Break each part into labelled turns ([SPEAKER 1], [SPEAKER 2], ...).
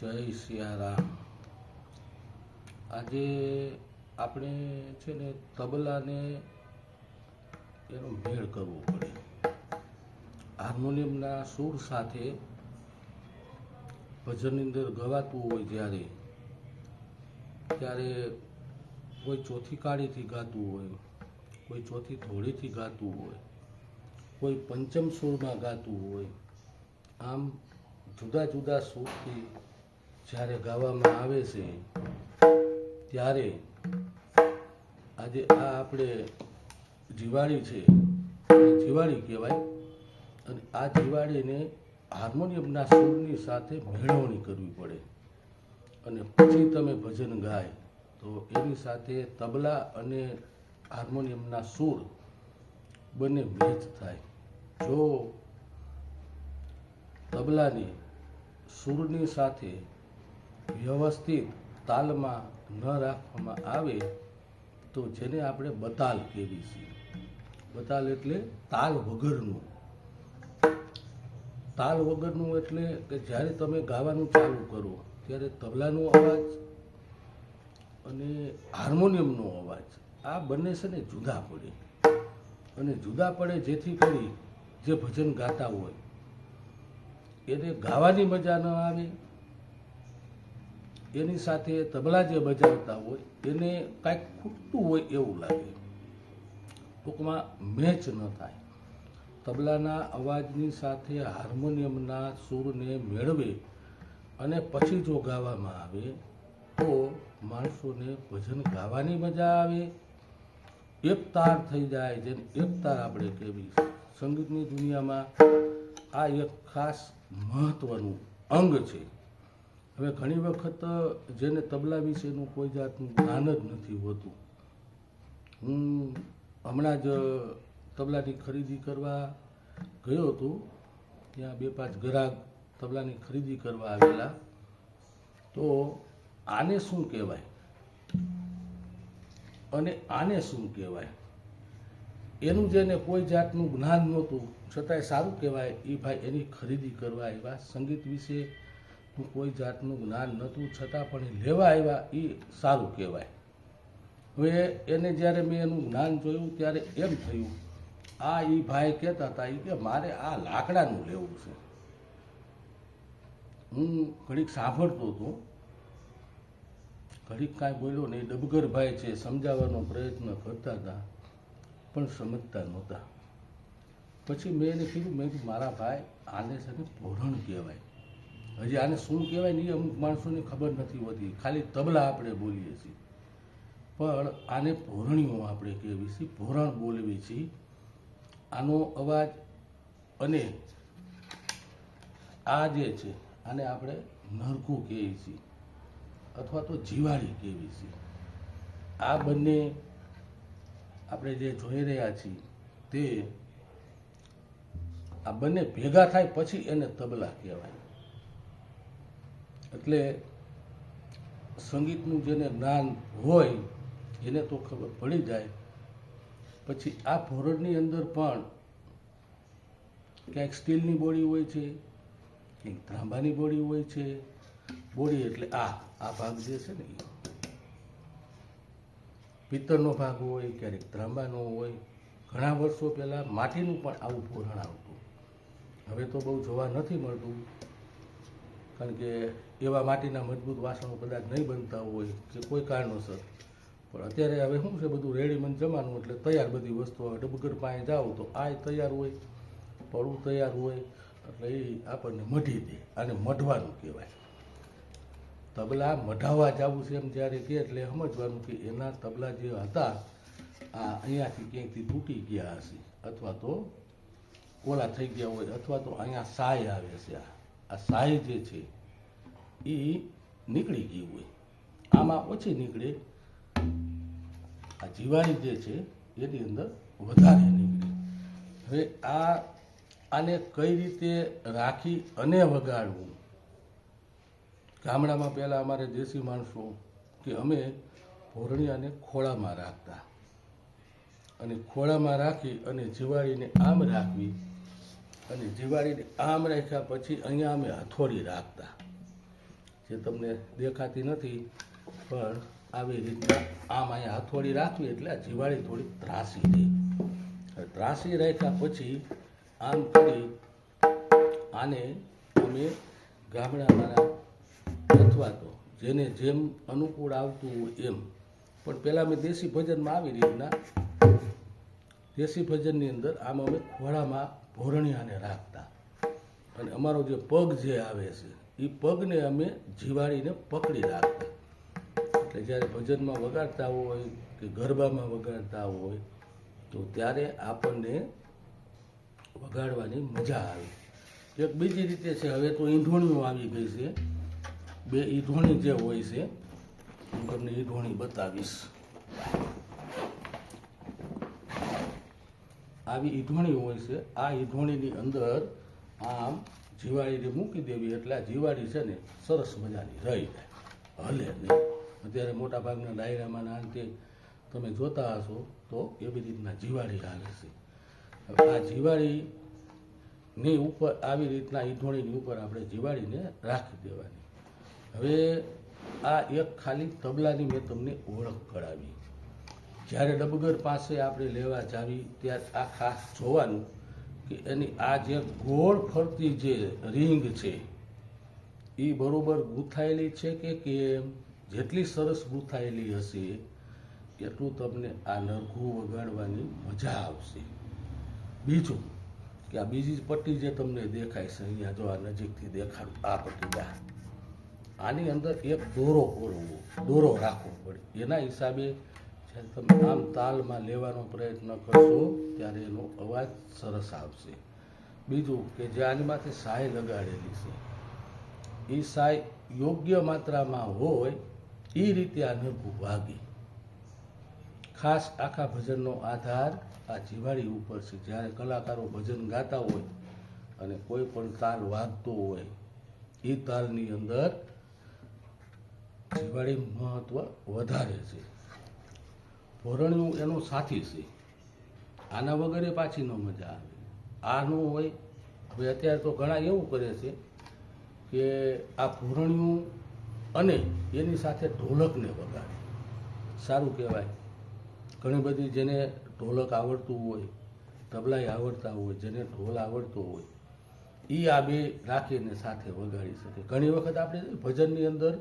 [SPEAKER 1] જય સિયારામ. આજે આપણે છે ને તબલાને એનો મેળ કરવો પડે. હાર્મોનિયમના સૂર સાથે ભજનની અંદર ગવાતું હોય જ્યારે, ત્યારે કોઈ ચોથી કાળીથી ગાતું હોય, કોઈ ચોથી ધોળીથી ગાતું હોય, કોઈ પંચમ સૂરમાં ગાતું હોય, આમ જુદા જુદા સૂરથી જ્યારે ગાવામાં આવે છે, ત્યારે આજે આ આપણે દિવાળી છે. એ કહેવાય. અને આ દિવાળીને હાર્મોનિયમના સૂરની સાથે મેળવણી કરવી પડે. અને પછી તમે ભજન ગાય, તો એની સાથે તબલા અને હાર્મોનિયમના સૂર બંને મેચ થાય. જો તબલાની સૂરની સાથે વ્યવસ્થિત તાલમાં ન રાખવામાં આવે તો જેને આપણે બતાલ કહેવી છીએ બતાલ એટલે તાલ વગરનું. તાલ વગરનું એટલે કે જ્યારે તમે ગાવાનું ચાલુ કરો ત્યારે તબલાનો અવાજ અને હાર્મોનિયમનો અવાજ, આ બંને છે ને જુદા પડે. અને જુદા પડે જેથી કરી જે ભજન ગાતા હોય, એને ગાવાની મજા ન આવે એની સાથે તબલા જે બજાવતા હોય, એને કાંઈક ખૂટતું હોય એવું લાગે. ટૂંકમાં મેચ ન થાય. તબલાના અવાજની સાથે હાર્મોનિયમના સૂરને મેળવે અને પછી જો ગાવામાં આવે, તો માણસોને ભજન ગાવાની મજા આવે. એક તાર થઈ જાય જેને એક તાર આપણે કહેવી. સંગીતની દુનિયામાં આ એક ખાસ મહત્વનું અંગ છે. હવે ઘણી વખત જેને તબલા વિશેનું કોઈ જાતનું જ્ઞાન જ નથી હોતું. હું હમણાં જ તબલાની ખરીદી કરવા ગયો હતો, ત્યાં બે પાંચ ગ્રાહક તબલાની ખરીદી કરવા આવેલા. તો આને શું કહેવાય? અને આને શું કહેવાય? એનું જેને કોઈ જાતનું જ્ઞાન નહોતું, છતાંય સારું કહેવાય એ ભાઈ એની ખરીદી કરવા આવ્યા. સંગીત વિશે કોઈ જાતનું જ્ઞાન નહોતું, છતાં પણ એ લેવા આવ્યા એ સારું કહેવાય. હવે એને જ્યારે મેં એનું જ્ઞાન જોયું, ત્યારે એમ થયું, આ એ ભાઈ કહેતા હતા એ કે મારે આ લાકડાનું લેવું છે. હું ઘડીક સાંભળતો હતો. ઘડીક કાંઈ બોલ્યો નહીં ડબગરભાઈ છે, સમજાવવાનો પ્રયત્ન કરતા હતા, પણ સમજતા નહોતા. પછી મેં એને કીધું, મેં કીધું, મારા ભાઈ આને સાથે ધોરણ કહેવાય. હજી આને શું કહેવાય ને અમુક માણસોને ખબર નથી હોતી. ખાલી તબલા આપણે બોલીએ છીએ. પણ આને ભોરણીઓ આપણે કહેવી છીએ. ભોરણ બોલવી છીએ. આનો અવાજ અને આ જે છે, આને આપણે નરકું કહીએ છીએ. અથવા તો જીવાળી કહેવી છીએ. આ બંને આપણે જે જોઈ રહ્યા છીએ તે આ બંને ભેગા થાય પછી એને તબલા કહેવાય. એટલે સંગીતનું જેને જ્ઞાન હોય, એને તો ખબર પડી જાય. પછી આ ભોરડની અંદર પણ ક્યાંક સ્ટીલની બોડી હોય છે, ક્યાંક ત્રાંબાની બોડી હોય છે. બોડી એટલે આ આ ભાગ જે છે ને, પિત્તળનો ભાગ હોય, ક્યારેક ત્રાંબાનો હોય. ઘણા વર્ષો પહેલાં માટીનું પણ આવું પૂરણ આવતું. હવે તો બહુ જોવા નથી મળતું. કારણ કે એવા માટીના મજબૂત વાસણો કદાચ નહીં બનતા હોય કે કોઈ કારણોસર. પણ અત્યારે હવે શું છે, બધું રેડીમેડ જમાનું એટલે તૈયાર બધી વસ્તુઓ ડબગર પાસે જાઓ તો આ તૈયાર હોય પડવું તૈયાર હોય, એટલે એ આપણને મઢી દે, આને મઢવાનું કહેવાય. તબલા મઢાવા જવું છે એમ જ્યારે કે એટલે સમજવાનું કે એના તબલા જે હતા, આ અહીંયાથી ક્યાંકથી તૂટી ગયા હશે, અથવા તો ઓલા થઈ ગયા હોય, અથવા તો અહીંયા સાય આવે છે આ. આ સાય જે છે, એ નીકળી ગઈ હોય. આમાં ઓછી નીકળે. આ જીવાણી જે છે, એની અંદર વધારે નીકળે. હવે આ, આને કઈ રીતે રાખી અને વગાડવું? ગામડામાં પહેલાં અમારે દેશી માણસો કે અમે ભોરણિયાને ખોળામાં રાખતા. અને ખોળામાં રાખી અને જીવાળીને આમ રાખવી. અને જીવાડીને આમ રાખ્યા પછી અહીંયા અમે હથોડી રાખતા. જે તમને દેખાતી નથી, પણ આવી રીતના આમ અહીંયા હથોડી રાખવી એટલે જીવાળી થોડી ત્રાસી રહી ત્રાસી રાખ્યા પછી આમ કરી આને અમે ગામડામાં અથવા તો જેને જેમ અનુકૂળ આવતું હોય એમ. પણ પહેલાં મેં દેશી ભજનમાં આવી રીતના, દેશી ભજનની અંદર આમ અમે ખોળામાં ભોરણિયાને રાખતા. અને અમારો જે પગ જે આવે છે, એ પગને અમે જીવાડીને પકડી રાખતા. એટલે જ્યારે ભજનમાં વગાડતા હોય કે ગરબામાં વગાડતા હોય, તો ત્યારે આપણને વગાડવાની મજા આવે. એક બીજી રીતે છે, હવે તો ઈંધોણીઓ આવી ગઈ છે. બે ઈંધોણી જે હોય છે, હું તમને ઈંધોણી બતાવીશ. આવી ઈંધોણી હોય છે. આ ઈંધોણીની અંદર આમ જીવાળીને મૂકી દેવી એટલે આ જીવાડી છે ને સરસ મજાની રહી જાય. હલે નહીં. અત્યારે મોટા ભાગના ડાયરામાં અંતે તમે જોતા હશો તો એવી રીતના જીવાળી આવે છે. આ જીવાળીની ઉપર, આવી રીતના ઈંધોણીની ઉપર આપણે જીવાડીને રાખી દેવાની. હવે આ એક ખાલી તબલાની મેં તમને ઓળખ કરાવી જ્યારે ડબગર પાસે આપણે લેવા જાવી, ત્યારે આ ખાસ જોવાનું કે એની આ જે ગોળ ફરતી જે રિંગ છે, એ બરોબર ગૂંથાયેલી છે કે કેમ? જેટલી સરસ ગૂંથાયેલી હશે, એટલું તમને આ નરઘું વગાડવાની મજા આવશે. બીજું કે આ બીજી પટ્ટી જે તમને દેખાય છે, અહીંયા જો આ નજીકથી દેખાડું, આ પટ્ટી આની અંદર એક દોરો પોરવો દોરો રાખવો પડે. એના હિસાબે જ્યારે તમે આમ તાલમાં લેવાનો પ્રયત્ન કરશો, ત્યારે એનો અવાજ સરસ આવશે. બીજું કે જે આની સાય લગાડેલી છે, એ સાય યોગ્ય માત્રામાં હોય, એ રીતે આ નરકું વાગે ખાસ આખા ભજનનો આધાર આ જીવાડી ઉપર છે. જ્યારે કલાકારો ભજન ગાતા હોય અને કોઈ પણ તાલ વાગતો હોય, એ તાલની અંદર જીવાડી મહત્વ વધારે છે. ભોરણિયું એનો સાથી છે. આના વગરે પાછી ન મજા આવે. આ ન હોય. હવે અત્યારે તો ઘણા એવું કરે છે કે આ ભોરણિયું અને એની સાથે ઢોલકને વગાડે. સારું કહેવાય. ઘણી બધી જેને ઢોલક આવડતું હોય તબલાય આવડતા હોય, જેને ઢોલ આવડતો હોય એ આ બે રાખીને સાથે વગાડી શકે. ઘણી વખત આપણે ભજનની અંદર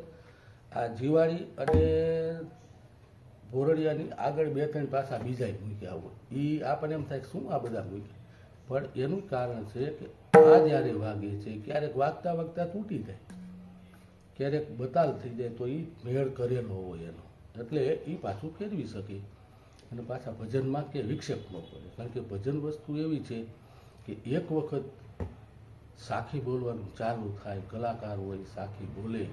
[SPEAKER 1] આ જીવાળી અને ભોરડિયાની આગળ બે ત્રણ પાછા બીજા મૂક્યા હોય. એ આપણને એમ થાય શું આ બધા મૂક્યા? પણ એનું કારણ છે કે આ જ્યારે વાગે છે, ક્યારેક વાગતા વાગતા તૂટી જાય. ક્યારેક બતાલ થઈ જાય તો એ મેળ કરેલો હોય એનો. એટલે એ પાછું ફેરવી શકે. અને પાછા ભજનમાં કે વિક્ષેપ ન પડે કારણ કે ભજન વસ્તુ એવી છે કે એક વખત સાખી બોલવાનું ચાલુ થાય, કલાકાર હોય, સાખી બોલે.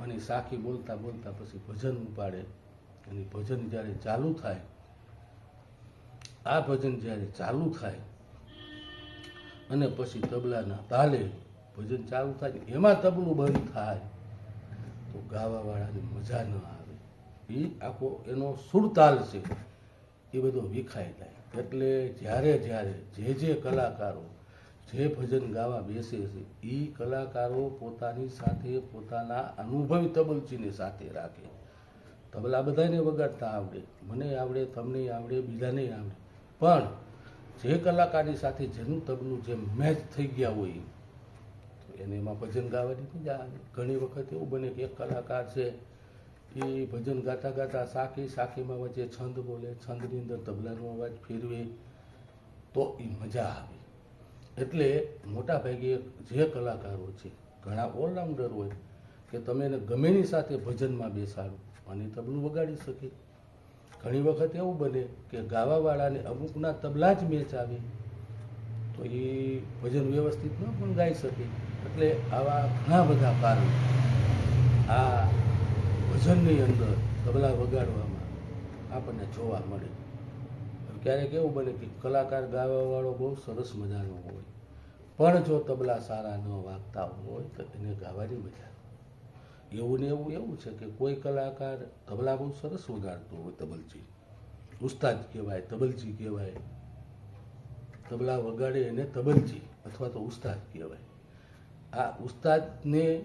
[SPEAKER 1] અને સાખી બોલતા બોલતા પછી ભજન ઉપાડે. અને ભજન જ્યારે ચાલુ થાય, આ ભજન જ્યારે ચાલુ થાય, અને પછી તબલાના તાલે ભજન ચાલુ થાય, એમાં તબલું બંધ થાય, તો ગાવાવાળાને મજા ન આવે. એ આખો એનો સુરતાલ છે, એ બધો વિખાઈ જાય. એટલે જ્યારે જ્યારે જે જે કલાકારો જે ભજન ગાવા બેસે છે એ કલાકારો પોતાની સાથે પોતાના અનુભવી તબલચીને સાથે રાખે. તબલા બધાને વગાડતા આવડે. મને આવડે, તમને આવડે, બીજાને આવડે. પણ જે કલાકારની સાથે જેનું તબલું જે મેચ થઈ ગયા હોય એને એમાં ભજન ગાવાની મજા આવે. ઘણી વખત એવું બને કે એક કલાકાર છે એ ભજન ગાતા ગાતા સાખી સાખીમાં વચ્ચે છંદ બોલે, છંદની અંદર તબલાનો અવાજ ફેરવે, તો એ મજા આવે. એટલે મોટા ભાગે જે કલાકારો છે, ઘણા ઓલરાઉન્ડર હોય, કે તમે એને ગમેની સાથે ભજનમાં બેસાડો અને તબલું વગાડી શકે ઘણી વખત એવું બને કે ગાવાવાળાને અમુકના તબલા જ મેચ આવે, તો એ ભજન વ્યવસ્થિત ન પણ ગાઈ શકે એટલે આવા ઘણા બધા કારણો આ ભજનની અંદર તબલા વગાડવામાં આપણને જોવા મળે ક્યારેક એવું બને કે કલાકાર ગાવાવાળો બહુ સરસ મજાનો હોય, પણ જો તબલા સારા ન વાગતા હોય તો એને ગાવાની મજા. એવું ને એવું એવું છે કે કોઈ કલાકાર તબલા બહુ સરસ વગાડતો હોય તબલજી. ઉસ્તાદ કહેવાય, તબલજી કહેવાય. તબલા વગાડે એને તબલજી અથવા તો ઉસ્તાદ કહેવાય. આ ઉસ્તાદને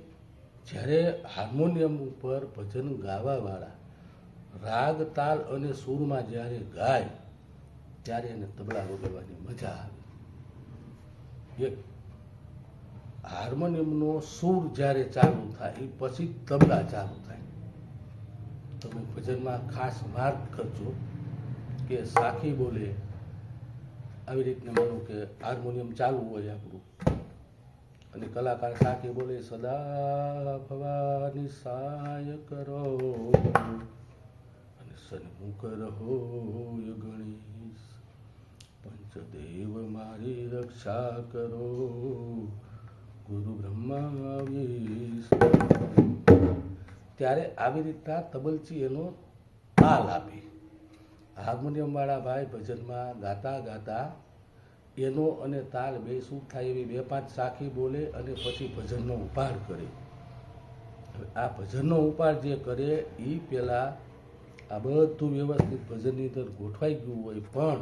[SPEAKER 1] જ્યારે હાર્મોનિયમ ઉપર ભજન ગાવાવાળા રાગ, તાલ અને સૂરમાં જ્યારે ગાય, ત્યારે એને તબલા વગાડવાની મજા આવે. એક હાર્મોનિયમનો સૂર જ્યારે ચાલુ થાય એ પછી તબલા ચાલુ થાય. તમે ભજનમાં ખાસ માર્ક કરજો કે સાખી બોલે, આવી રીતને માનો કે હાર્મોનિયમ ચાલુ હોય આપણું. અને કલાકાર સાખી બોલે, સદા ભવાની સાય કરો. અને સન્મુખ રહો ગણેશ, પંચદેવ મારી રક્ષા કરો. ગુરુ બ્રહ્મા ત્યારે આવી રીતના તબલચી એનો તાલ આપે. હાર્મોનિયમ વાળા ભાઈ ભજનમાં ગાતા ગાતા એનો અને તાલ બે શું થાય એવી બે પાંચ સાખી બોલે અને પછી ભજનનો ઉપાડ કરે. આ ભજનનો ઉપાડ જે કરે એ પહેલાં આ બધું વ્યવસ્થિત ભજનની અંદર ગોઠવાઈ ગયું હોય પણ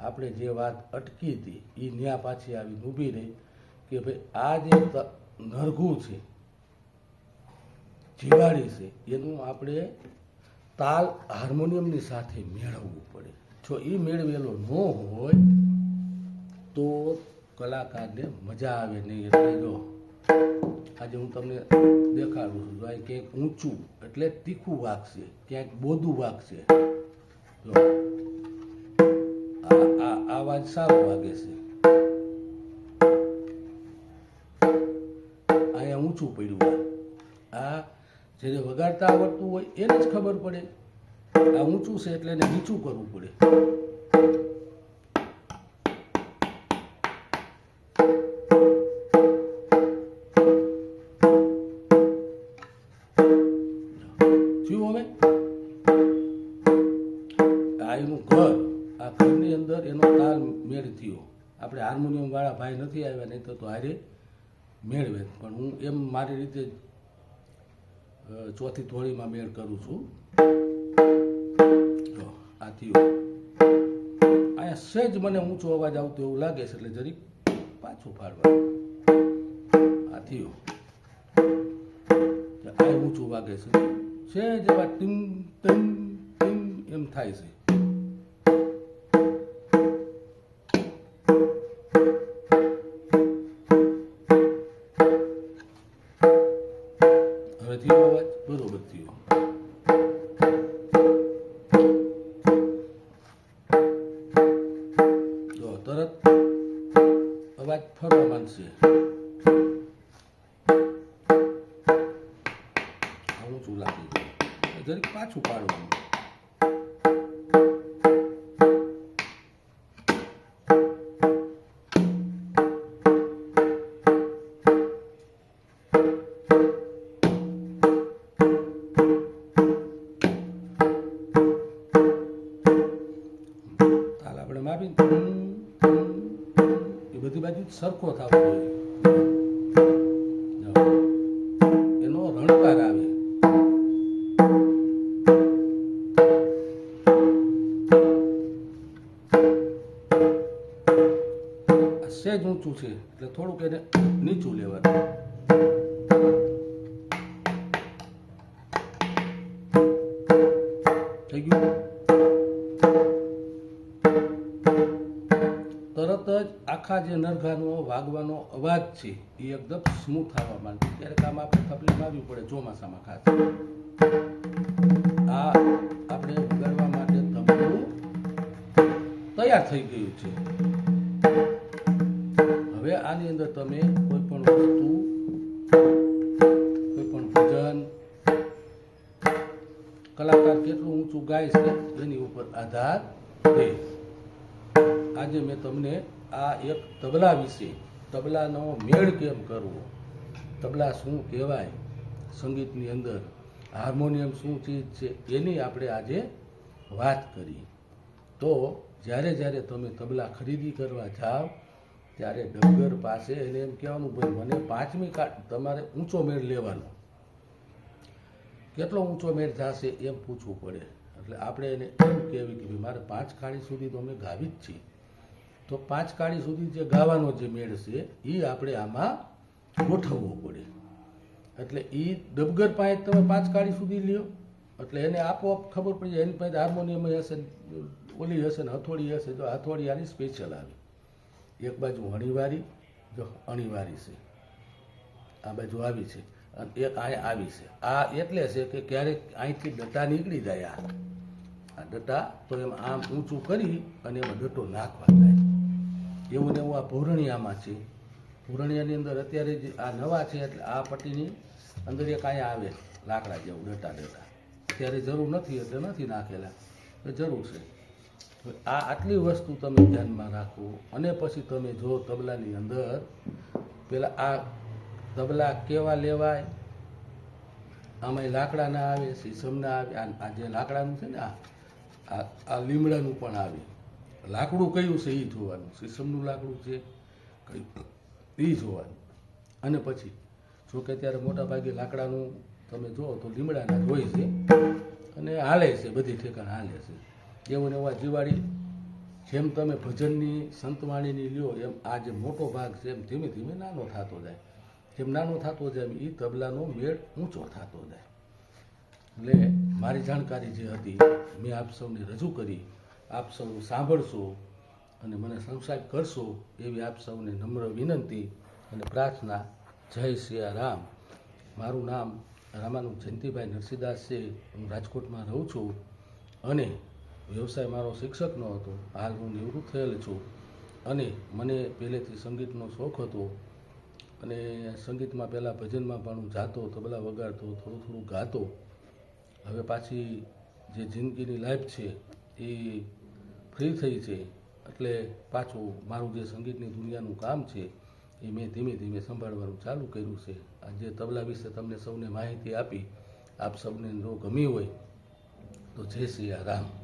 [SPEAKER 1] આપણે જે વાત અટકી હતી એ ન્યા પાછી આવી ઊભી રહી. કે ભાઈ, આ જે નરઘું છે જીવાડી છે, એનું આપણે તાલ હાર્મોનિયમની સાથે મેળવવું પડે. જો એ મેળવેલો ન હોય, તો કલાકારને મજા આવે નહીં. એટલે જો, આજે હું તમને દેખાડું છું. જો ક્યાંક ઊંચું એટલે તીખું વાગશે ક્યાંક બોધું વાગશે આ આ આ અવાજ સારો વાગે છે. ઊંચું પડ્યું આ જેને વગાડતા આવડતું હોય એને જ ખબર પડે. આ ઊંચું છે એટલે એને નીચું કરવું પડે. થયું હવે? આ એનું ઘર, આ ઘરની અંદર એનો તાલ મેળ થયો. આપણે હાર્મોનિયમ વાળા ભાઈ નથી આવ્યા, નહીં તો હારે મેળવે. પણ હું એમ મારી રીતે ચોથી થોડીમાં મેળ કરું છું. આ થયો. અહીંયા સહેજ મને ઊંચો અવાજ આવતો એવું લાગે છે, એટલે જરીક પાછું પાડવાનું આ થયું. આ ઊંચું વાગે છે. સહેજ એવા ટીમ ટીમ ટીમ એમ થાય છે. ફરવા માંડશે આ ઊંચું જરીક બધી બાજુ સરખો થવો જોઈએ એનો રણકાર આવે. સેજ ઊંચું છે. એટલે થોડુંક એને તરત જ આખા જે નરઘાનો વાગવાનો અવાજ છે, એ એકદમ સ્મૂથ આવવા માંડે ત્યારે કામ આપણે તકલીફ મારવી પડે ચોમાસામાં ખાસ. આ આપણે વગાડવા માટે તબલું તૈયાર થઈ ગયું છે. હવે આની અંદર તમે કોઈ પણ વસ્તુ, કોઈ પણ ભજન, કલાકાર કેટલું ઊંચું ગાય છે, એની ઉપર આધાર રહે આજે મેં તમને આ એક તબલા વિશે, તબલાનો મેળ કેમ કરવો? તબલા શું કહેવાય? સંગીતની અંદર હાર્મોનિયમ શું ચીજ છે, એની આપણે આજે વાત કરી. તો જ્યારે જ્યારે તમે તબલા ખરીદી કરવા જાઓ, ત્યારે ડગર પાસે એને એમ કહેવાનું, ભાઈ મને પાંચમી કાઢ તમારે ઊંચો મેળ લેવાનો. કેટલો ઊંચો મેળ થશે એમ પૂછવું પડે. એટલે આપણે એને એમ કહેવી કે મારે પાંચ કાળી સુધી તો અમે ગાવી જ છીએ. તો પાંચ કાળી સુધી જે ગાવાનો જે મેળ છે, એ આપણે આમાં ગોઠવવો પડે. એટલે એ ડબગર પાસે તમે પાંચ કાળી સુધી લ્યો. એટલે એને આપોઆપ ખબર પડી જાય, એની પાસે હાર્મોનિયમ હશે ઓલી હશે ને હથોડી હશે, તો હથોડી આની સ્પેશિયલ આવી. એક બાજુ અણીવારી જો અણીવારી છે. આ બાજુ આવી છે. અને એક અહીં આવી છે. આ એટલે છે કે ક્યારેક અહીંથી ડટા નીકળી જાય આ. આ ડટા તો એમ આમ ઊંચું કરી અને એમાં ડટો નાખવા થાય. એવું ને એવું આ ભૂરણિયામાં છે. ભૂરણિયાની અંદર અત્યારે જે આ નવા છે એટલે આ પટ્ટીની અંદર એક કાંઈ આવે, લાકડા જેવું, ડેટા ડેટા. અત્યારે જરૂર નથી, એટલે નથી નાખેલા. તો જરૂર છે. આ આટલી વસ્તુ તમે ધ્યાનમાં રાખો. અને પછી તમે જો તબલાની અંદર, પેલા આ તબલા કેવા લેવાય? આમાંય લાકડાના આવે સીસમના આવે, આ જે લાકડાનું છે ને આ- આ લીમડાનું પણ આવે. લાકડું કયું છે એ જોવાનું શીશમનું લાકડું છે કયું એ જોવાનું. અને પછી, જો કે ત્યારે મોટા ભાગે લાકડાનું તમે જુઓ તો લીમડાના જ હોય છે અને હાલે છે, બધી ઠેકાણ હાલે છે. એવું ને એવા જીવાડી જેમ તમે ભજનની, સંતવાણીની લ્યો, એમ આ જે મોટો ભાગ છે, એમ ધીમે ધીમે નાનો થતો જાય. જેમ નાનો થતો જાય, એમ એ તબલાનો મેળ ઊંચો થતો જાય. એટલે મારી જાણકારી જે હતી, મેં આપ સૌને રજૂ કરી આપ સૌ સાંભળશો અને મને સંસાર કરશો એવી આપ સૌને નમ્ર વિનંતી અને પ્રાર્થના. જય સિયા રામ. મારું નામ રામાનું જયંતિભાઈ નરસિંહદાસ છે. હું રાજકોટમાં રહું છું અને વ્યવસાય મારો શિક્ષકનો હતો. હાલ હું નિવૃત્ત થયેલ છું અને મને પહેલેથી સંગીતનો શોખ હતો અને સંગીતમાં પહેલાં ભજનમાં પણ હું જાતો, તબલા વગાડતો, થોડું થોડું ગાતો. હવે પાછી જે જિંદગીની લાઈફ છે એ ફ્રી થઈ છે. એટલે પાછું મારું જે સંગીતની દુનિયાનું કામ છે, એ મેં ધીમે ધીમે સંભાળવાનું ચાલુ કર્યું છે. આ જે તબલા વિશે તમને સૌને માહિતી આપી, આપ સૌને જો ગમી હોય, તો જય શ્રી રામ.